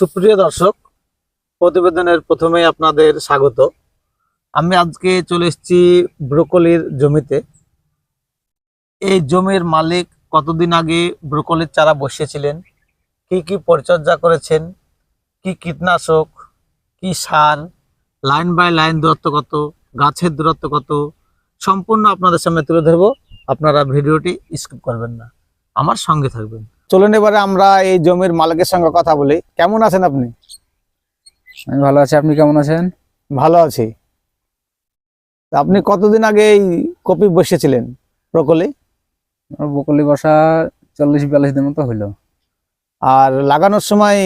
সুপ্রিয় দর্শক, প্রতিবেদনের প্রথমেই আপনাদের স্বাগত। আমি আজকে চলে এসেছি ব্রোকলির জমিতে। এই জমির মালিক কতদিন আগে ব্রোকলির চারা বসিয়েছিলেন? কি কি পরিচর্যা করেছেন? কি কীটনাশক? কি সার? লাইন বাই লাইন দূরত্ব কত? গাছের দূরত্ব কত? সম্পূর্ণ আপনাদের সামনে তুলে ধরবো। আপনারা ভিডিওটি স্কিপ করবেন না। আমার সঙ্গে থাকবেন। চলুন এবারে আমরা এই জমির মালিকের সঙ্গে কথা বলি। কেমন আছেন আপনি? আমি ভালো আছি আপনি কেমন আছেন? ভালো আছি। আপনি কতদিন আগে এই কপি বসিয়েছিলেন ব্রকলি? বকলি বসা চল্লিশ বিয়াল্লিশ দিন মতো হইল। আর লাগানোর সময়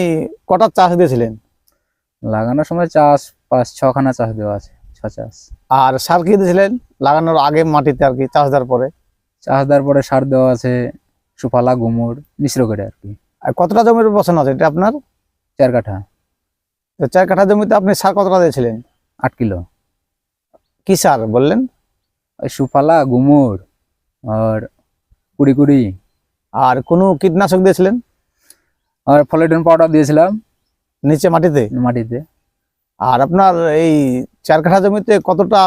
কটা চাষ দিয়েছিলেন? লাগানোর সময় চাষ পাঁচ ছখানা চাষ দেওয়া আছে ছ চাষ। আর সার কি দিয়েছিলেন? লাগানোর আগে মাটিতে আর কি চাষ দেওয়ার পরে? চাষ দেওয়ার পরে সার দেওয়া আছে সুফালা গুমুর মিশ্র করে আর কি। আর কতটা জমির বসানো আছে? এটা আপনার? চার কাঠা। তো চার কাঠা জমিতে আপনি সার কতটা দিয়েছিলেন? আট কিলো। কি সার বললেন? ওই সুফালা গুমুর আর কুড়ি কুড়ি। আর কোনো কীটনাশক দিয়েছিলেন? আর ফলেটন পাউডার দিয়েছিলাম। নিচে মাটিতে? মাটিতে। আর আপনার এই চার কাঠা জমিতে কতটা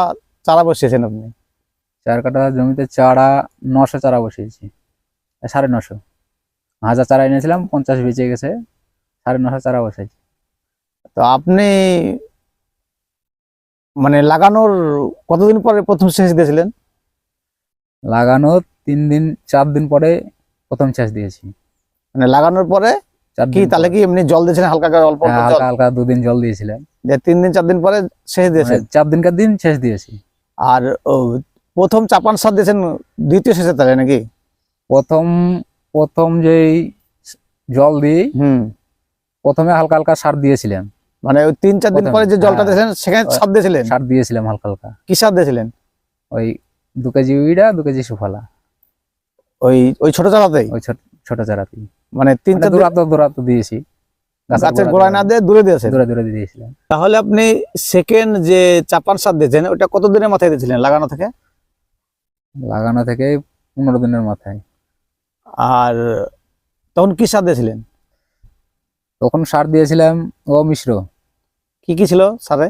চারা বসিয়েছেন আপনি? চার কাঠা জমিতে চারা নশো চারা বসিয়েছি। সাড়ে নশো। হাজার চারা এনেছিলাম পঞ্চাশ বেঁচে গেছে সাড়ে নশো চারা বসেছি তো আপনি মানে লাগানোর কতদিন পরে প্রথম শেষ দিয়েছিলেন? লাগানো তিন দিন চার দিন পরে প্রথম শেষ দিয়েছি। মানে লাগানোর পরে কি তাহলে কি এমনি জল দিয়েছিলেন হালকা করে অল্প হ্যাঁ, জল? হালকা হালকা দুদিন জল দিয়েছিলাম দিয়ে তিন দিন চার দিন পরে দিয়েছেন মানে চার দিনকার দিন শেষ দিয়েছি। আর প্রথম চাপান সার দিয়েছেন দ্বিতীয় শেষে তাহলে নাকি? প্রথম প্রথম যেই জল দিই হুম। প্রথমে হালকা হালকা সার দিয়েছিলেন। মানে ওই তিন চার দিন পরে যে জলটা হ্যাঁ। দিয়েছিলেন সেখানে সার দিয়েছিলেন? সার দিয়েছিলাম হালকা হালকা। কি সার দিয়েছিলেন? ওই দু কেজি উইডা দু কেজি সুফালা। ওই ওই ছোট চারাতেই? ওই ছোট ছোট চারাতে মানে তিন চার দিন দূরাত দূরাত দিয়েছি। গাছের গোড়ায় না দিয়ে দূরে দিয়েছে দূরে দূরে দিয়েছিলেন তাহলে আপনি সেকেন্ড যে চাপান সার দিয়েছেন ওটা কত দিনের মাথায় দিয়েছিলেন লাগানো থেকে? লাগানো থেকে পনেরো দিনের মাথায়। আর তখন কি সার দিয়েছিলেন? তখন সার দিয়েছিলাম ও মিশ্র। কি কি ছিল সারে?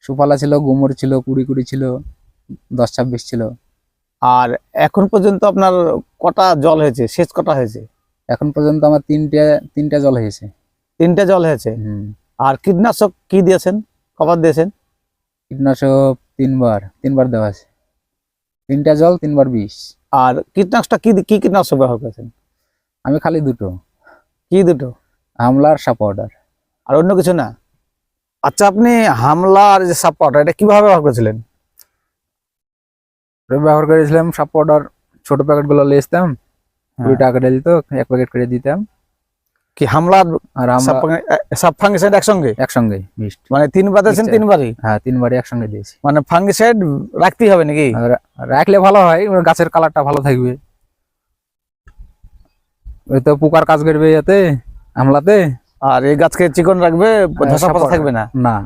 সুফালা ছিল গুমর ছিল কুড়ি কুড়ি ছিল দশ ছাব্বিশ ছিল। আর এখন পর্যন্ত আপনার কটা জল হয়েছে? সেচ কটা হয়েছে? এখন পর্যন্ত আমার তিনটে তিনটা জল হয়েছে। তিনটে জল হয়েছে? হুম। আর কীটনাশক কি দিয়েছেন? কবার দিয়েছেন? কীটনাশক তিনবার তিনবার দেওয়া আছে। তিনটা জল তিনবার বিষ। আর কীটনাশকটা কি কি কীটনাশক ব্যবহার করেছেন? আমি খালি দুটো। কি দুটো? আমলার সাপ অর্ডার আর অন্য কিছু না? আচ্ছা আপনি হামলার যে সাপোর্ট এটা কীভাবে ব্যবহার করেছিলেন? ব্যবহার করেছিলাম সাপ অর্ডার ছোট প্যাকেটগুলো লিখতাম কুড়ি টাকা দিত এক প্যাকেট করে দিতাম। কি হামলার আর সাব ফাঙ্গিসাইড একসঙ্গে? একসঙ্গে মানে তিনবার দিয়েছেন তিনবারই হ্যাঁ তিনবারই একসঙ্গে দিয়েছি। মানে ফাঙ্গিসাইড রাখতেই হবে নাকি? রাখলে ভালো হয় গাছের কালারটা ভালো থাকবে। ওই তো পোকার কাজ করবে এতে আমলাতে আর এই গাছকে চিকন রাখবে ধসা পচা থাকবে না? না।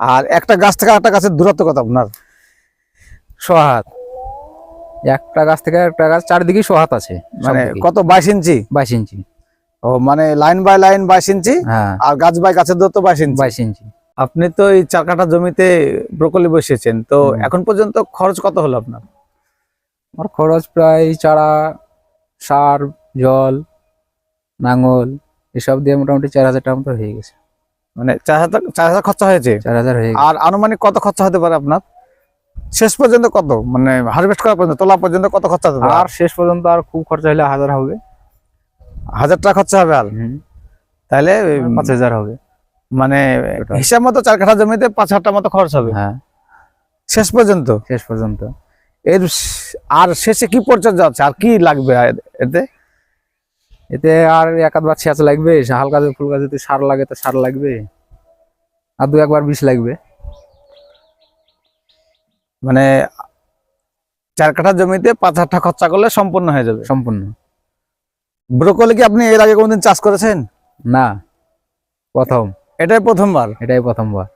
আর একটা গাছ থেকে একটা গাছের দূরত্ব কত আপনার? সোহাত। একটা গাছ থেকে একটা গাছ চারিদিকে সোহাত আছে মানে কত বাইশ ইঞ্চি? বাইশ ইঞ্চি। ও মানে লাইন বাই লাইন বাইশ ইঞ্চি হ্যাঁ। আর গাছ বাই গাছের দূরত্ব বাইশ ইঞ্চি। বাইশ ইঞ্চি। আপনি তো এই চার কাঠা জমিতে ব্রোকলি বসিয়েছেন তো এখন পর্যন্ত খরচ কত হলো আপনার? আমার খরচ প্রায় চারা সার জল নাঙল এসব দিয়ে মোটামুটি চার হাজার টাকা মতো হয়ে গেছে। মানে চার হাজার চার হাজার খরচা হয়েছে? চার হাজার হয়ে আর আনুমানিক কত খরচা হতে পারে আপনার? শেষ পর্যন্ত কত? মানে হারভেস্ট করা পর্যন্ত তোলা পর্যন্ত কত খরচা হতে পারে? আর শেষ পর্যন্ত আর খুব খরচা হলে হাজার হবে। হাজার টাকা খরচা হবে আর। তাহলে পাঁচ হাজার হবে। মানে হিসাব মতো চার কাঠা জমিতে পাঁচ হাজার টাকা মতো খরচ হবে। হ্যাঁ। শেষ পর্যন্ত? শেষ পর্যন্ত। এর আর শেষে কি পরিচর্যা আছে আর কি লাগবে এতে? এতে আর এক আধবার ছেঁচ লাগবে হালকা যদি ফুল গাছ যদি সার লাগে তো সার লাগবে আর দু একবার বিষ লাগবে। মানে চার কাঠা জমিতে পাঁচ হাজার টাকা খরচা করলে সম্পূর্ণ হয়ে যাবে। সম্পূর্ণ। ব্রোকলি কি আপনি এর আগে কোনদিন চাষ করেছেন? না প্রথম। এটাই প্রথমবার? এটাই প্রথমবার।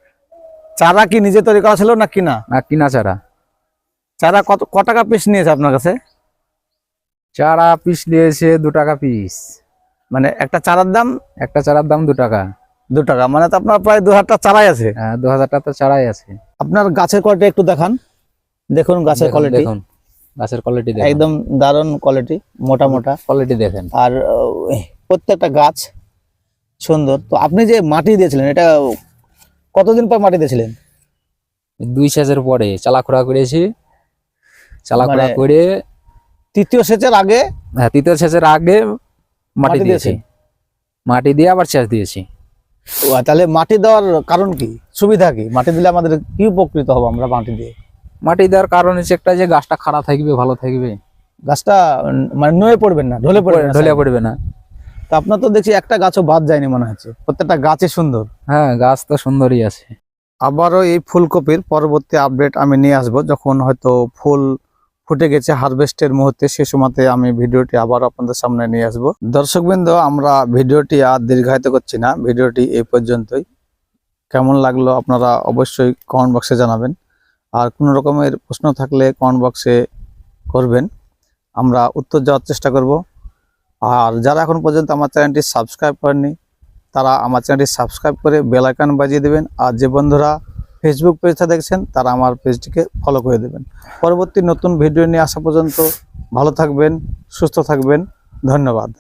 চারা কি নিজে তৈরি করা ছিল না কিনা? না কিনা চারা। চারা কত ক টাকা পিস নিয়েছে আপনার কাছে? চারা পিস নিয়েছে দু টাকা পিস মানে একটা চারার দাম? একটা চারার দাম দু টাকা। দু টাকা মানে তো আপনার প্রায় দু হাজারটা চারাই আছে। হ্যাঁ দু হাজার টাকা তো চারাই আছে। আপনার গাছের কোয়ালিটি একটু দেখান। দেখুন গাছের কোয়ালিটি দেখুন। গাছের কোয়ালিটি দেখুন। একদম দারুণ কোয়ালিটি মোটা মোটা। কোয়ালিটি দেখেন। আর প্রত্যেকটা গাছ সুন্দর। তো আপনি যে মাটি দিয়েছিলেন এটা কতদিন পর মাটি দিয়েছিলেন? দুই সেচের পরে চালাখোড়া করেছি। চালাখোড়া মানে- করে তৃতীয় সেচের আগে হ্যাঁ তৃতীয় সেচের আগে মাটি দিয়েছি। মাটি দিয়ে আবার সেচ দিয়েছি। তাহলে মাটি দেওয়ার কারণ কি? সুবিধা কি? মাটি দিলে আমাদের কি উপকৃত হব আমরা মাটি দিয়ে? মাটি দেওয়ার কারণ হচ্ছে একটা যে গাছটা খাড়া থাকবে ভালো থাকবে। গাছটা মানে নয়ে পড়বেন না ঢলে পড়বে না ঢলে পড়বে না। তা আপনার তো দেখছি একটা গাছও বাদ যায়নি মনে হচ্ছে প্রত্যেকটা গাছই সুন্দর। হ্যাঁ গাছ তো সুন্দরই আছে। আবারও এই ফুলকপির পরবর্তী আপডেট আমি নিয়ে আসব যখন হয়তো ফুল ফুটে গেছে হারভেস্টের মুহূর্তে সে সময়তে আমি ভিডিওটি আবার আপনাদের সামনে নিয়ে আসব। দর্শকবৃন্দ আমরা ভিডিওটি আর দীর্ঘায়িত করছি না ভিডিওটি এই পর্যন্তই। কেমন লাগল আপনারা অবশ্যই কমেন্ট বক্সে জানাবেন। আর কোনো রকমের প্রশ্ন থাকলে কমেন্ট বক্সে করবেন। আমরা উত্তর দেওয়ার চেষ্টা করব। আর যারা এখন পর্যন্ত আমার চ্যানেলটি সাবস্ক্রাইব করেননি, তারা আমার চ্যানেলটি সাবস্ক্রাইব করে বেল আইকন বাজিয়ে দেবেন। আর যে বন্ধুরা ফেসবুক পেজটা দেখছেন, তারা আমার পেজটিকে ফলো করে দেবেন। পরবর্তী নতুন ভিডিও নিয়ে আসা পর্যন্ত ভালো থাকবেন, সুস্থ থাকবেন। ধন্যবাদ।